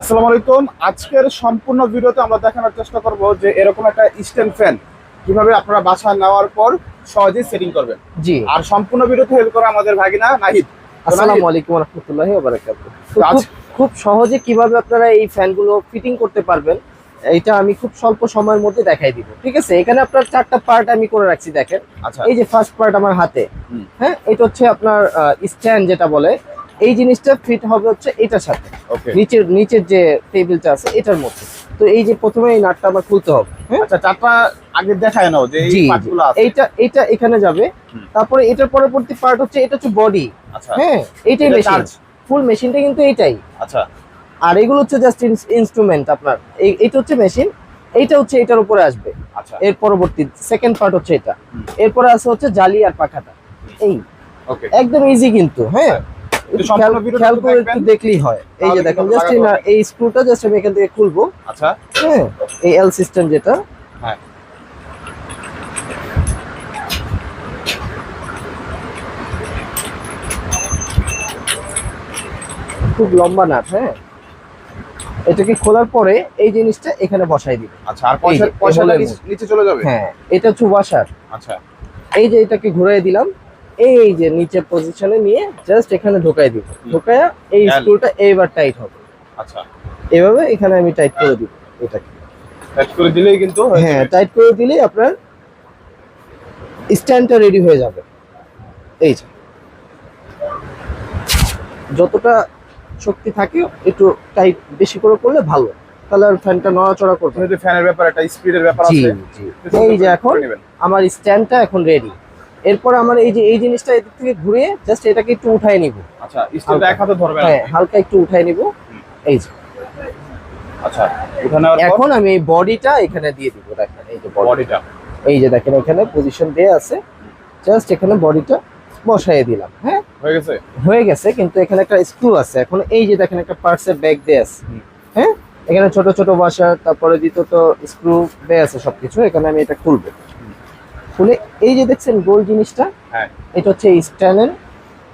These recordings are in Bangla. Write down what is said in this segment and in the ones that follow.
আসসালামু আলাইকুম। আজকের সম্পূর্ণ ভিডিওতে আমরা দেখানোর চেষ্টা করব যে এরকম একটা স্ট্যান্ড ফ্যান কীভাবে আপনারা বাসা নেওয়ার পর সহজেই সেটিং করবেন। জি। আর সম্পূর্ণ ভিডিওতে হেল্প করে আমাদের ভাগিনা নাহিদ। আসসালামু আলাইকুম রহমতুল্লাহি আজ- খুব- খুব সহজে কীভাবে আপনারা এই ফ্যানগুলো ফিটিং করতে পারবেন এটা আমি খুব স্বল্প সময়ের মধ্যে দেখাই দিব ঠিক আছে? এখানে আপনার চারটা পার্ট আমি করে রাখছি দেখেন। আচ্ছা। এই যে ফার্স্ট পার্ট আমার হাতে হ্যাঁ? এটা হচ্ছে আপনার স্ট্যান্ড যেটা বলে এই জিনিসটা ফিট হবে হচ্ছে এটার সাথে। নিচের নিচের যে টেবিলটা আছে এটার মধ্যে। তো এই যে প্রথমে এই নাটটা আমার খুলতে হবে হ্যাঁ? আচ্ছা চারটা আগে দেখায় নাও যে এই জি জি। পার্টগুলো আছে। এইটা এইটা এখানে যাবে। তারপরে এটার পরবর্তী পার্ট হচ্ছে এটা হচ্ছে বডি আচ্ছা। হ্যাঁ এইটাই মেশিন ফুল মেশিনটা কিন্তু এইটাই আচ্ছা। আর এগুলো হচ্ছে জাস্ট ইনস্ট্রুমেন্ট আপনার। এটা হচ্ছে মেশিন এইটা হচ্ছে এটার উপরে আসবে। আচ্ছা। এর পরবর্তী সেকেন্ড পার্ট হচ্ছে এটা। এরপরে আছে হচ্ছে জালি আর পাখাটা। এই। ওকে একদম ইজি কিন্তু হ্যাঁ? সম্পূর্ণ খেয়াল- ভিডিওটা খেয়াল একটু করে একটু দেখলেই হয়। এই যে দেখেন জাস্ট এই স্ক্রুটা জাস্ট আমি এখান থেকে খুলবো। আচ্ছা। হ্যাঁ এই এল সিস্টেম যেটা। হ্যাঁ। খুব লম্বা নাট হ্যাঁ। এটাকে খোলার পরে এই জিনিসটা এখানে বসাই দিবে। আচ্ছা আর পয়সা নিচ- চলে যাবে? হ্যাঁ এটা হচ্ছে ওয়াশার আচ্ছা। এই যে এটাকে ঘুরাই দিলাম। এই যে নিচে পজিশনে নিয়ে জাস্ট এখানে ঢোকাই দিব। ঢোকায়া এই। স্ক্রুটা এইবার টাইট হবে। আচ্ছা। এভাবে এখানে আমি টাইট করে দিব এটাকে। সেট করে দিলেই কিন্তু হ্যাঁ টাইট করে দিলেই আপনার স্ট্যান্ডটা রেডি হয়ে যাবে। এই যে। যতটা শক্তি থাকে একটু টাইট বেশি করে করলে ভালো। তাহলে আর ফ্যানটা নড়াচড়া করবে ফ্যানের ব্যাপার একটা স্পিডের ব্যাপার আছে। এই যে এখন আমার স্ট্যান্ডটা এখন রেডি এরপর আমার এই যে এই জিনিসটা এদিক থেকে ঘুরিয়ে জাস্ট এটাকে একটু উঠায় নিব। আচ্ছা স্টিলটা এক হাতে ধরবেন হ্যাঁ হালকা একটু উঠাই নিব। এই যে। আচ্ছা এখন আমি এই বডিটা এখানে দিয়ে দিব দেখেন এই যে বডিটা। এই যে দেখেন এখানে পজিশন দেয়া আছে। জাস্ট এখানে বডিটা বসাই দিলাম হ্যাঁ? হয়ে গেছে? হয়ে গেছে কিন্তু এখানে একটা স্ক্রু আছে। এখন এই যে দেখেন একটা পার্টসের ব্যাগ দেয়া আছে। হ্যাঁ? এখানে ছোট ছোট বাসা তারপরে দ্বিতীয়ত স্ক্রু দেয়া আছে সবকিছু। এখানে আমি এটা খুলবো। খুলে এই যে দেখছেন গোল জিনিসটা হ্যাঁ। এটা হচ্ছে এই স্ট্যান্ডের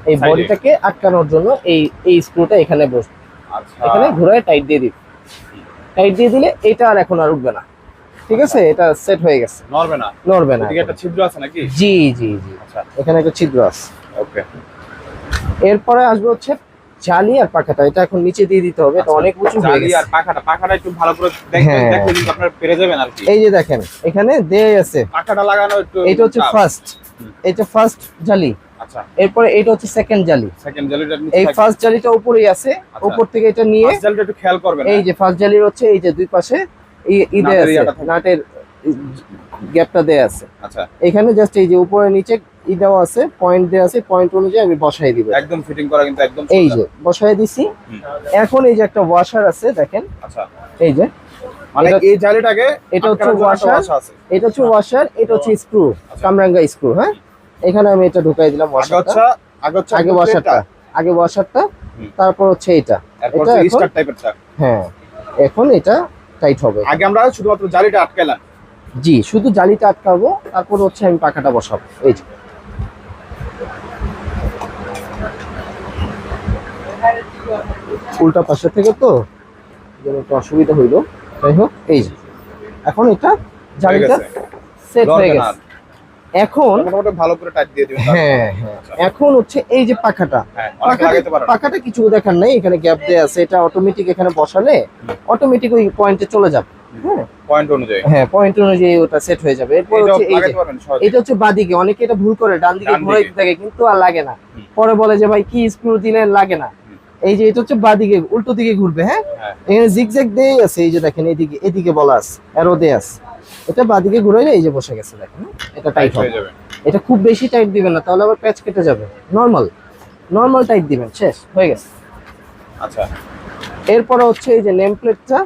এই বডিটাকে আটকানোর জন্য এই এই স্ক্রুটা এখানে বসবে আচ্ছা। এখানে ঘুরায় টাইট দিয়ে দিবে। টাইট দিয়ে দিলে এটা আর এখন আর উঠবে না। ঠিক আছে? এটা সেট হয়ে গেছে। নড়বে না? নড়বে না এদিকে একটা ছিদ্র আছে নাকি? জি জি জি। আচ্ছা। এখানে একটা ছিদ্র আছে। ওকে এরপরে আসবে হচ্ছে জালি আর পাখাটা এটা এখন নিচে দিয়ে দিতে হবে এটা অনেক উঁচু হয়ে জালি গেছে। আর পাখাটা পাখাটা একটু ভালো করে দেখবেন হ্যাঁ। দেখলে কিন্তু আপনার পেরে যাবেন আর কি। এই যে দেখেন এখানে দেয়া আছে। পাখাটা লাগানো একটু এটা হচ্ছে ফার্স্ট। এটা ফার্স্ট জালি। আচ্ছা। এরপরে এটা হচ্ছে সেকেন্ড জালি। সেকেন্ড জালিটা এই ফার্স্ট জালিটা উপরেই আছে আচ্ছা। উপর থেকে এটা নিয়ে ফার্স্ট জালিটা একটু খেয়াল করবেন এই যে ফার্স্ট জালির হচ্ছে এই যে দুই পাশে ই- ই দেয়া নাটের আছে নাটের গ্যাপটা দেয়া আছে। আচ্ছা। এখানে জাস্ট এই যে উপরে নিচে ই দেওয়া আছে পয়েন্ট দেওয়া আছে পয়েন্ট অনুযায়ী আমি বসাই দিব। একদম ফিটিং করা কিন্তু একদম এই যে বসাই দিছি। এখন এই যে একটা ওয়াশার আছে দেখেন। আচ্ছা। এই যে মানে এটা- এই জালিটাকে এটা হচ্ছে আছে। এটা হচ্ছে ওয়াশার এটা হচ্ছে স্ক্রু কামরাঙ্গা স্ক্রু হ্যাঁ? এখানে আমি এটা ঢুকাই দিলাম আগে ওয়াশারটা আগে হচ্ছে আগে ওয়াশারটা আগে ওয়াশারটা তারপর হচ্ছে এটা। এটা স্টার হ্যাঁ এখন এটা টাইট হবে। আগে আমরা শুধুমাত্র জালিটা আটকাইলাম। জি শুধু জালিটা আটকাবো তারপর হচ্ছে আমি পাখাটা বসাবো। এই যে। উল্টা পাশে থেকে তো যেন একটু অসুবিধা হইল। যাই হোক এই যে। এখন এটা জালিটা সেট হয়ে গেছে। এখন ভালো করে টাইট দিয়ে দিবেন। হ্যাঁ হ্যাঁ। এখন হচ্ছে এই যে পাখাটা হ্যাঁ পাখাটা পাখাটা কিছু দেখার নাই এখানে গ্যাপ দেয়া আছে এটা অটোমেটিক এখানে বসালে অটোমেটিক ওই পয়েন্টে চলে যাবে। হ্যাঁ। পয়েন্ট অনুযায়ী। হ্যাঁ পয়েন্ট অনুযায়ী ওটা সেট হয়ে যাবে। এরপর হচ্ছে এই এটা হচ্ছে বাদিকে অনেকে এটা ভুল করে ডান দিকে ডান থাকে কিন্তু আর লাগে না। পরে বলে যে ভাই কি স্ক্রু দিলেন লাগে না? এই যে এটা হচ্ছে বাদিকে উল্টো দিকে ঘুরবে হ্যাঁ? হ্যাঁ। এখানে জিগজ্যাগ দেই আছে এই যে দেখেন এদিকে এদিকে বলা আছে অ্যারো দেয়া আছে। এটা বাদিকে ঘুরাইলে এই যে বসে গেছে দেখেন হ্যাঁ? এটা টাইট টাইট হয়ে যাবে। এটা খুব বেশি টাইট দিবেন না তাহলে আবার প্যাচ কেটে যাবে। নর্মাল নর্মাল টাইট দিবেন শেষ হয়ে গেছে। আচ্ছা। এরপরে হচ্ছে এই যে নেম প্লেটটা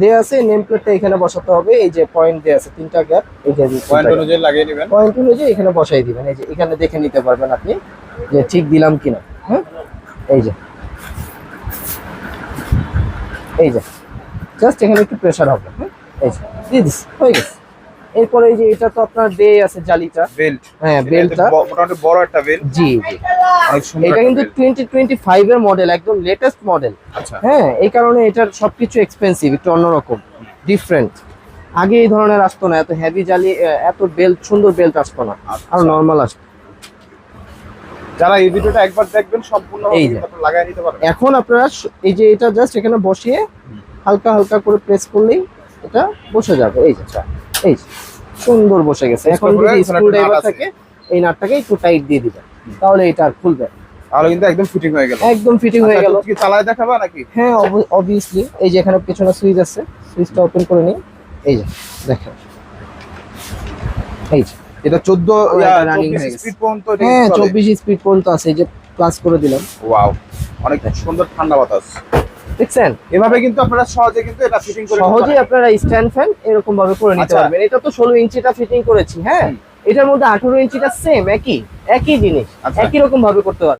দেয়া আছে নেম প্লেটটা এখানে বসাতে হবে। এই যে পয়েন্ট দেয়া আছে তিনটা গ্যাপ এই যে পয়েন্ট অনুযায়ী লাগিয়ে নেবেন। পয়েন্ট অনুযায়ী এখানে বসাই দিবেন। এই যে এখানে দেখে নিতে পারবেন আপনি যে ঠিক দিলাম কিনা। হ্যাঁ এই যে। এই যে। জাস্ট এখানে একটু প্রেসার হবে। হ্যাঁ এই যে দিয়ে দিস হয়ে গেছে। এরপরে এই যে এটা তো আপনার বে আছে জালিটা। বেল্ট হ্যাঁ বেলটা মোটামুটি বড় একটা বেল্ট জি জি। এটা কিন্তু belt। টোয়েন্টি টোয়েন্টি ফাইভ এর মডেল একদম লেটেস্ট মডেল আচ্ছা। হ্যাঁ এই কারণে এটার সবকিছু এক্সপেন্সিভ একটু অন্যরকম ডিফারেন্ট আগে এই ধরনের আসতো না এত হেভি জালি এত বেল্ট সুন্দর বেল্ট আসতো না। আচ্ছা। আর নর্মাল আসতো। যারা এই ভিডিওটা একবার দেখবেন সম্পূর্ণ এই নিতে পারবেন। এখন আপনারা এই যে এটা জাস্ট এখানে বসিয়ে হালকা হালকা করে প্রেস করলেই এটা বসে যাবে। এই যে আচ্ছা এই সুন্দর বসে গেছে। এখন যদি স্ক্রু ড্রাইভার থাকে এই নাটটাকে একটু টাইট দিয়ে দিবেন তাহলে এটা আর খুলবে কিন্তু একদম ফিটিং হয়ে গেল। একদম ফিটিং হয়ে আচ্ছা, গেল কি চালায় দেখাবা নাকি? হ্যাঁ অবভিয়াসলি এই যে এখানে পেছনে সুইচ আছে সুইচটা ওপেন করে নিই। এই যে দেখেন। এই যে এটা 14 ও, এটা running হয়ে গেছে। স্পিড পর্যন্ত হ্যাঁ চব্বিশ স্পিড পর্যন্ত আছে। এই যে প্লাস করে দিলাম। ওয়াও অনেক সুন্দর ঠান্ডা বাতাস। দেখছেন? এভাবে কিন্তু আপনারা সহজে কিন্তু এটা ফিটিং করে সহজেই আপনারা স্ট্যান্ড ফ্যান এরকম ভাবে করে নিতে আচ্ছা। পারবেন। এটা তো ষোলো ইঞ্চিটা ফিটিং করেছি হ্যাঁ? এটার মধ্যে আঠারো ইঞ্চিটা সেম একই একই জিনিস। আচ্ছা। একই রকম ভাবে করতে পারবেন।